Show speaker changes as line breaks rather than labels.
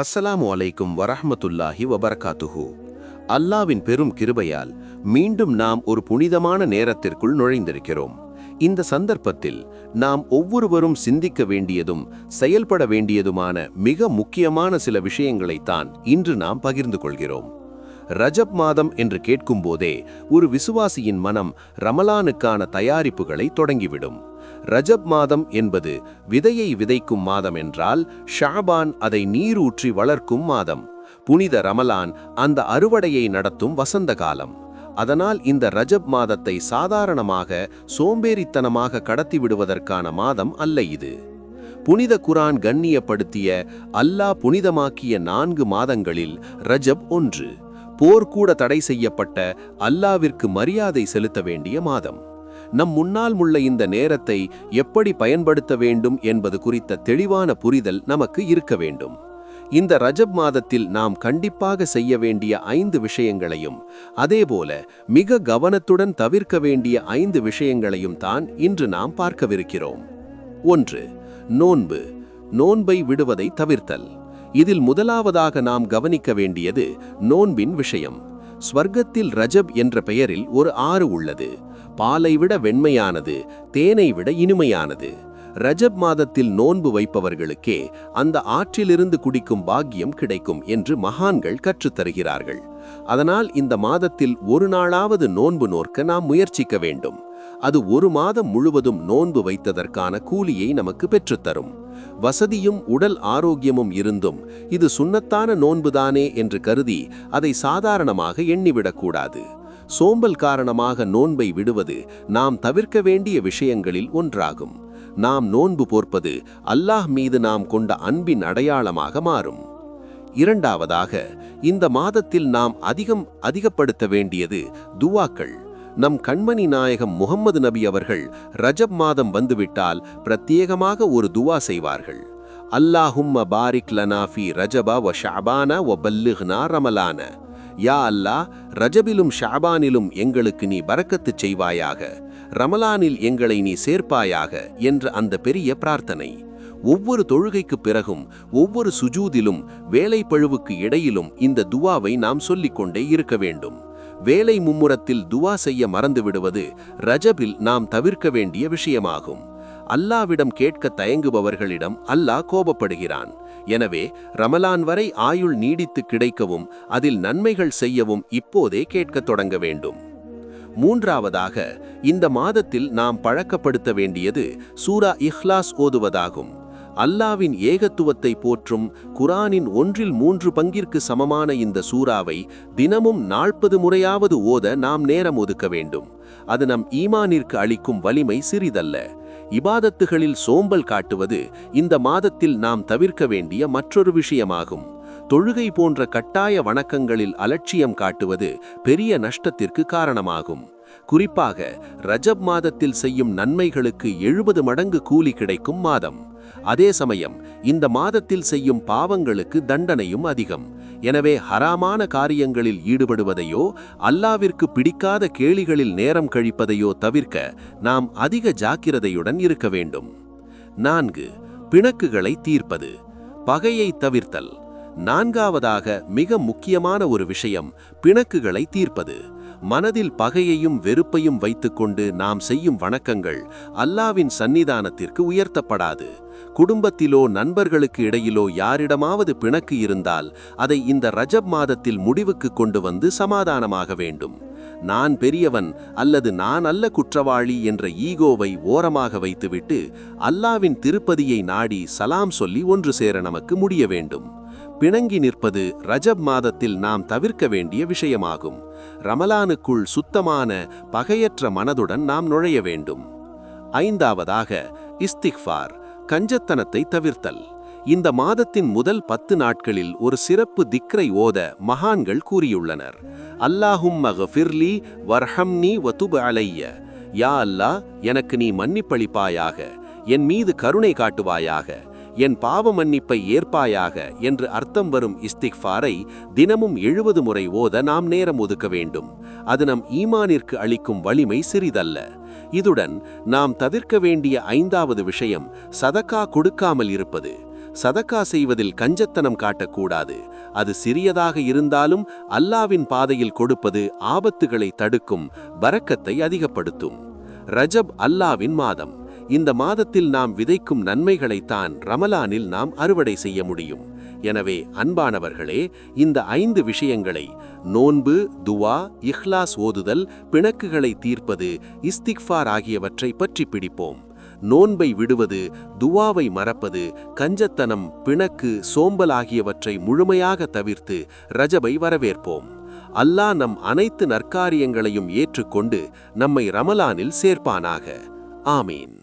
அஸ்ஸலாமு அலைக்கும் வரஹமத்துல்லாஹி வபரகாத்துஹு. அல்லாவின் பெரும் கிருபையால் மீண்டும் நாம் ஒரு புனிதமான நேரத்திற்குள் நுழைந்திருக்கிறோம். இந்த சந்தர்ப்பத்தில் நாம் ஒவ்வொருவரும் சிந்திக்க வேண்டியதும் செயல்பட வேண்டியதுமான மிக முக்கியமான சில விஷயங்களைத்தான் இன்று நாம் பகிர்ந்து கொள்கிறோம். ரஜப் மாதம் என்று கேட்கும்போதே ஒரு விசுவாசியின் மனம் ரமலானுக்கான தயாரிப்புகளை தொடங்கிவிடும். ரஜப் மாதம் என்பது விதையை விதைக்கும் மாதம் என்றால் ஷாபான் அதை நீரூற்றி வளர்க்கும் மாதம். புனித ரமலான் அந்த அறுவடையை நடத்தும் வசந்த காலம். அதனால் இந்த ரஜப் மாதத்தை சாதாரணமாக சோம்பேறித்தனமாக கடத்தி விடுவதற்கான மாதம் அல்ல இது. புனித குரான் கண்ணியப்படுத்திய அல்லாஹ் புனிதமாக்கிய நான்கு மாதங்களில் ரஜப் ஒன்று. போர்க்கூட தடை செய்யப்பட்ட அல்லாவிற்கு மரியாதை செலுத்த வேண்டிய மாதம். நம் முன்னால் உள்ள இந்த நேரத்தை எப்படி பயன்படுத்த வேண்டும் என்பது குறித்த தெளிவான புரிதல் நமக்கு இருக்க வேண்டும். இந்த ரஜப் மாதத்தில் நாம் கண்டிப்பாக செய்ய வேண்டிய ஐந்து விஷயங்களையும் அதேபோல மிக கவனத்துடன் தவிர்க்க வேண்டிய ஐந்து விஷயங்களையும் தான் இன்று நாம் பார்க்கவிருக்கிறோம். ஒன்று நோன்பு. நோன்பை விடுவதை தவிர்த்தல். இதில் முதலாவதாக நாம் கவனிக்க வேண்டியது நோன்பின் விஷயம். ஸ்வர்க்கத்தில் ரஜப் என்ற பெயரில் ஒரு ஆறு உள்ளது. பாலை விட வெண்மையானது தேனை விட இனிமையானது. ரஜப் மாதத்தில் நோன்பு வைப்பவர்களுக்கே அந்த ஆற்றிலிருந்து குடிக்கும் பாக்கியம் கிடைக்கும் என்று மகான்கள் கற்றுத்தருகிறார்கள் அதனால் இந்த மாதத்தில் ஒரு நாளாவது நோன்பு நோர்க்க நாம் முயற்சிக்க வேண்டும். அது ஒரு மாதம் முழுவதும் நோன்பு வைத்ததற்கான கூலியை நமக்கு பெற்றுத்தரும் வசதியும் உடல் ஆரோக்கியமும் இருந்தும் இது சுண்ணத்தான நோன்புதானே என்று கருதி அதை சாதாரணமாக எண்ணிவிடக்கூடாது சோம்பல் காரணமாக நோன்பை விடுவது நாம் தவிர்க்க வேண்டிய விஷயங்களில் ஒன்றாகும். நாம் நோன்பு போர்ப்பது அல்லாஹ் மீது நாம் கொண்ட அன்பின் அடையாளமாக மாறும். இரண்டாவதாக இந்த மாதத்தில் நாம் அதிகம் அதிகப்படுத்த வேண்டியது துவாக்கள். நம் கண்மணி நாயகம் முகம்மது நபி அவர்கள் ரஜப் மாதம் வந்துவிட்டால் பிரத்யேகமாக ஒரு துவா செய்வார்கள். அல்லாஹும் பாரிக் லனாஃபி ரஜபா வ ஷாபான ஒ பல்லுஹ்னா ரமலான. யா அல்லாஹ் ரஜபிலும் ஷாபானிலும் எங்களுக்கு நீ பறக்கத்துச் செய்வாயாக ரமலானில் எங்களை நீ சேர்ப்பாயாக என்ற அந்த பெரிய பிரார்த்தனை. ஒவ்வொரு தொழுகைக்கு பிறகும் ஒவ்வொரு சுஜூதிலும் வேலை பழுவுக்கு இடையிலும் இந்த துவாவை நாம் சொல்லிக்கொண்டே இருக்க வேண்டும். வேலை மும்முரத்தில் துவா செய்ய மறந்துவிடுவது ரஜபில் நாம் தவிர்க்க வேண்டிய விஷயமாகும். அல்லாவிடம் கேட்க தயங்குபவர்களிடம் அல்லாஹ் கோபப்படுகிறான். எனவே ரமலான் வரை ஆயுள் நீடித்து கிடைக்கவும் அதில் நன்மைகள் செய்யவும் இப்போதே கேட்கத் தொடங்க வேண்டும். மூன்றாவதாக இந்த மாதத்தில் நாம் பழக்கப்படுத்த வேண்டியது சூரா இஹ்லாஸ் ஓதுவதாகும். அல்லாவின் ஏகத்துவத்தை போற்றும் குரானின் ஒன்றில் மூன்று பங்கிற்கு சமமான இந்த சூறாவை தினமும் நாற்பது முறையாவது ஓத நாம் நேரம் ஒதுக்க வேண்டும். அது நம் ஈமானிற்கு அளிக்கும் வலிமை சிறிதல்ல. இபாதத்துகளில் சோம்பல் காட்டுவது இந்த மாதத்தில் நாம் தவிர்க்க வேண்டிய மற்றொரு விஷயமாகும். தொழுகை போன்ற கட்டாய வணக்கங்களில் அலட்சியம் காட்டுவது பெரிய நஷ்டத்திற்கு காரணமாகும். குறிப்பாக ரஜப் மாதத்தில் செய்யும் நன்மைகளுக்கு எழுபது மடங்கு கூலி கிடைக்கும் மாதம். அதே சமயம் இந்த மாதத்தில் செய்யும் பாவங்களுக்கு தண்டனையும் அதிகம். எனவே ஹராமான காரியங்களில் ஈடுபடுவதையோ அல்லாவிற்கு பிடிக்காத கேளிகளில் நேரம் கழிப்பதையோ தவிர்க்க நாம் அதிக ஜாக்கிரதையுடன் இருக்க வேண்டும். நான்கு பிணக்குகளை தீர்ப்பது. பகையை தவிர்த்தல். நான்காவதாக மிக முக்கியமான ஒரு விஷயம் பிணக்குகளை தீர்ப்பது. மனதில் பகையையும் வெறுப்பையும் வைத்துக்கொண்டு நாம் செய்யும் வணக்கங்கள் அல்லாவின் சந்நிதானத்திற்கு உயர்த்தப்படாது. குடும்பத்திலோ நண்பர்களுக்கு இடையிலோ யாரிடமாவது பிணக்கு இருந்தால் அதை இந்த ரஜப் மாதத்தில் முடிவுக்கு கொண்டு வந்து சமாதானமாக வேண்டும். நான் பெரியவன் அல்லது நான் அல்ல குற்றவாளி என்ற ஈகோவை ஓரமாக வைத்துவிட்டு அல்லாவின் திருப்பதியை நாடி சலாம் சொல்லி ஒன்று சேர நமக்கு முடிய வேண்டும். பிணங்கி நிற்பது ரஜப் மாதத்தில் நாம் தவிர்க்க வேண்டிய விஷயமாகும். ரமலானுக்குள் சுத்தமான பகையற்ற மனதுடன் நாம் நுழைய வேண்டும். ஐந்தாவதாக இஸ்திக்ஃபார் கஞ்சத்தனத்தை தவிர்த்தல். இந்த மாதத்தின் முதல் பத்து நாட்களில் ஒரு சிறப்பு திக்ரை ஓத மகான்கள் கூறியுள்ளனர். அல்லாஹும் மகஃபிர்லி வர்ஹம்னி வதுப அலைய யா அல்லாஹ் எனக்கு நீ மன்னிப்பளிப்பாயாக. என் மீது கருணை காட்டுவாயாக. என் பாவ மன்னிப்பை ஏற்பாயாக என்று அர்த்தம் வரும் இஸ்திக்ஃபாரை தினமும் எழுபது முறை ஓத நாம் நேரம் ஒதுக்க வேண்டும். அது நம் ஈமானிற்கு அளிக்கும் வலிமை சிறிதல்ல. இதுடன் நாம் தவிர்க்க வேண்டிய ஐந்தாவது விஷயம் சதக்கா கொடுக்காமல் இருப்பது. சதக்கா செய்வதில் கஞ்சத்தனம் காட்டக்கூடாது. அது சிறியதாக இருந்தாலும் அல்லாவின் பாதையில் கொடுப்பது ஆபத்துகளை தடுக்கும் வரக்கத்தை அதிகப்படுத்தும். ரஜப் அல்லாவின் மாதம். இந்த மாதத்தில் நாம் விதைக்கும் நன்மைகளைத்தான் ரமலானில் நாம் அறுவடை செய்ய முடியும். எனவே அன்பானவர்களே இந்த ஐந்து விஷயங்களை நோன்பு துவா இஹ்லாஸ் ஓதுதல் பிணக்குகளை தீர்ப்பது இஸ்திக்ஃபார் ஆகியவற்றை பற்றி பிடிப்போம். நோன்பை விடுவது துவாவை மறப்பது கஞ்சத்தனம் பிணக்கு சோம்பல் ஆகியவற்றை முழுமையாக தவிர்த்து ரஜபை வரவேற்போம். அல்லாஹ் நம் அனைத்து நற்காரியங்களையும் ஏற்றுக்கொண்டு நம்மை ரமலானில் சேர்ப்பானாக. ஆமீன்.